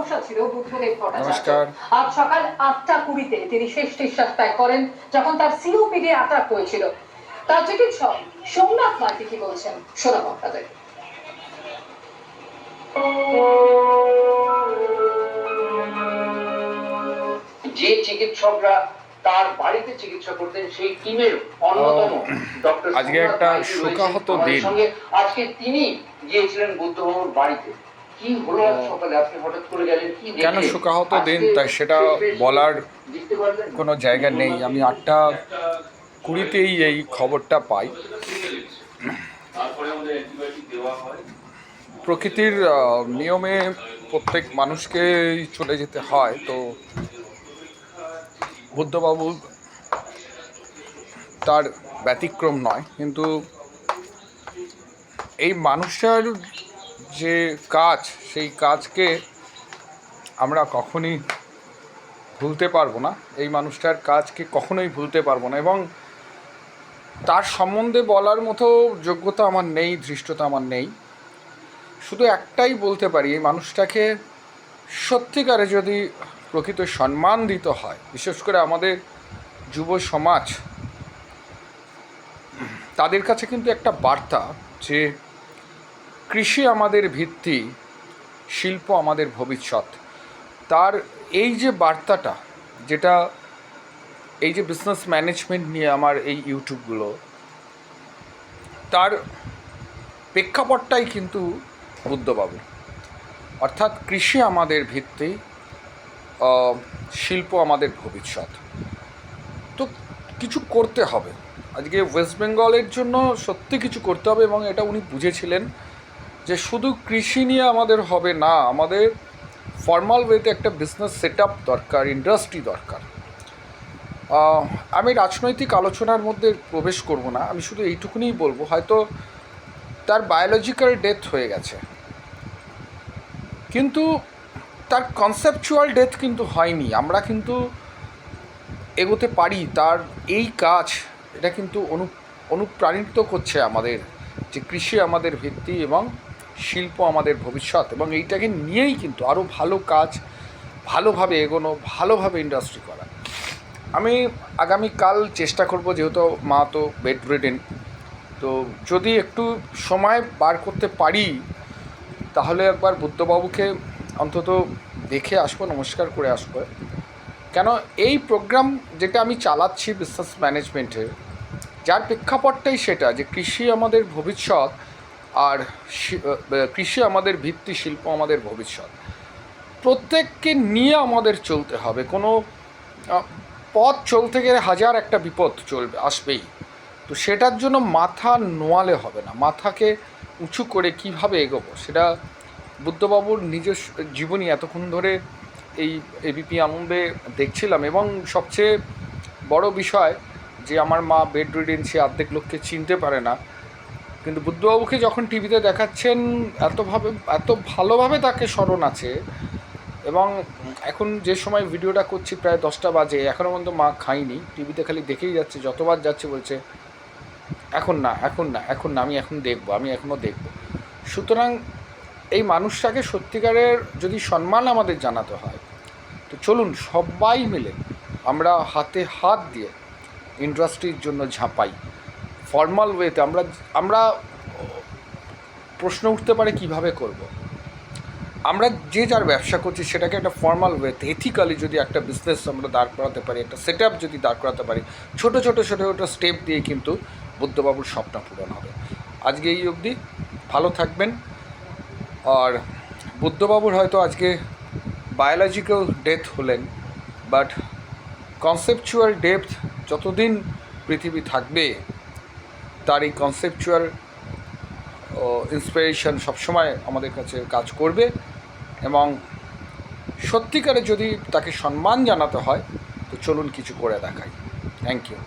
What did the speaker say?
সমস্যা ছিল বুদ্ধদেব ভট্টাচার্য নমস্কার। আজ সকাল আটটা কুড়িতে তিনি শেষ নিঃশ্বাস ত্যাগ করেন যখন তার সিওপিডি আটক হয়েছিল। তার চিকিৎসক সোমনাথ মার্টি কি বলছেন যে চিকিৎসকরা তার বাড়িতে চিকিৎসা করতেন সেই টিমের অন্যতম ডক্টর আজকে একটা শোকাহত দিন। সঙ্গে আজকে তিনি গিয়েছিলেন বুদ্ধবাবুর বাড়িতে। কি কেন? শোকাহত দিন? তাই সেটা বলার কোনো জায়গা নেই। আমি আটটা কুড়িতেই এই খবরটা পাই। হয়। প্রকৃতির নিয়মে প্রত্যেক মানুষকে চলে যেতে হয়। তো বুদ্ধবাবু তার ব্যতিক্রম নয়। কিন্তু এই মানুষটার যে কাজ, সেই কাজকে আমরা কখনই ভুলতে পারব না। এই মানুষটার কাজকে কখনোই ভুলতে পারব না এবং তার সম্বন্ধে বলার মতো যোগ্যতা আমার নেই, ধৃষ্টতা আমার নেই। শুধু একটাই বলতে পারি, এই মানুষটাকে সত্যিকারে যদি প্রকৃত সম্মান দিতে হয়, বিশেষ করে আমাদের যুব সমাজ, তাদের কাছে কিন্তু একটা বার্তা যে কৃষি আমাদের ভিত্তি, শিল্প আমাদের ভবিষ্যৎ। তার এই যে বার্তাটা, যেটা এই যে বিজনেস ম্যানেজমেন্ট নিয়ে আমার এই ইউটিউবগুলো তার প্রেক্ষাপটটাই কিন্তু বুদ্ধবাবু। অর্থাৎ কৃষি আমাদের ভিত্তি শিল্প আমাদের ভবিষ্যৎ। তো কিছু করতে হবে। আজকে ওয়েস্ট বেঙ্গলের জন্য সত্যি কিছু করতে হবে এবং এটা উনি বুঝেছিলেন। যে শুধু কৃষি নিয়ে আমাদের হবে না, আমাদের ফর্মাল ওয়েতে একটা বিজনেস সেট দরকার ইন্ডাস্ট্রি দরকার। আমি রাজনৈতিক আলোচনার মধ্যে প্রবেশ করব না, আমি শুধু এইটুকুনিই বলব, হয়তো তার বায়োলজিক্যাল ডেথ হয়ে গেছে। কিন্তু তার কনসেপচুয়াল ডেথ কিন্তু হয়নি, আমরা কিন্তু এগোতে পারি, তার এই কাজ, এটা কিন্তু অনু, অনুপ্রাণিত করছে আমাদের, যে কৃষি আমাদের ভিত্তি এবং শিল্প আমাদের ভবিষ্যৎ এবং এইটাকে নিয়েই কিন্তু আরও ভালো কাজ, ভালোভাবে এগোনো, ভালোভাবে ইন্ডাস্ট্রি করা। আমি আগামীকাল চেষ্টা করব, যেহেতু মা তো বেড রিডেন তো যদি একটু সময় বার করতে পারি, তাহলে একবার বুদ্ধবাবুকে অন্তত দেখে আসব, নমস্কার করে আসব। কেন, এই প্রোগ্রাম যেটা আমি চালাচ্ছি বিজনেস ম্যানেজমেন্টে যার প্রেক্ষাপটটাই সেটা যে কৃষি আমাদের ভবিষ্যৎ আর কৃষি আমাদের ভিত্তি, শিল্প আমাদের ভবিষ্যৎ। প্রত্যেককে নিয়ে আমাদের চলতে হবে। কোনো পথ চলতে গেলে হাজার একটা বিপদ চলবে, আসবেই। তো সেটার জন্য মাথা নোয়ালে হবে না। মাথাকে উঁচু করে কীভাবে এগোবো, সেটা বুদ্ধবাবুর নিজস্ব জীবনী এতক্ষণ ধরে এই এবিপি আনন্দে দেখছিলাম। এবং সবচেয়ে বড় বিষয় যে, আমার মা বেড রিডেন সে অর্ধেক লোককে চিনতে পারে না কিন্তু বুদ্ধবাবুকে যখন টিভিতে দেখাচ্ছেন, এতভাবে, এত ভালোভাবে তাকে স্মরণ আছে এবং এখন যে সময় ভিডিওটা করছি প্রায় দশটা বাজে এখনও পর্যন্ত মা খাইনি টিভিতে খালি দেখেই যাচ্ছে, যতবার যাচ্ছে বলছে, এখন না এখন না এখন না, আমি এখন দেখব, আমি এখনও দেখব। সুতরাং এই মানুষটাকে সত্যিকারের যদি সম্মান আমাদের জানাতে হয়, তো চলুন সবাই মিলে আমরা হাতে হাত দিয়ে ইন্ডাস্ট্রির জন্য ঝাঁপাই। ফর্মাল ওয়েতে আমরা আমরা প্রশ্ন উঠতে পারে কীভাবে করব। আমরা যে যার ব্যবসা করছি সেটাকে একটা ফর্মাল ওয়েতে এথিক্যালি যদি একটা বিজনেস আমরা দাঁড় করাতে পারি, একটা সেট যদি দাঁড় করাতে পারি, ছোটো ছোটো ছোটো ছোটো স্টেপ দিয়ে কিন্তু বুদ্ধবাবুর স্বপ্ন পূরণ হবে আজকে এই অবধি, ভালো থাকবেন আর বুদ্ধবাবুর হয়তো আজকে বায়োলজিক্যাল ডেথ হলেন বাট কনসেপচুয়াল ডেপথ যতদিন পৃথিবী থাকবে তার এই কনসেপচুয়াল ইন্সপিরেশন সবসময় আমাদের কাছে কাজ করবে এবং সত্যিকারে যদি তাকে সম্মান জানাতে হয়, তো চলুন কিছু করে দেখাই। Thank you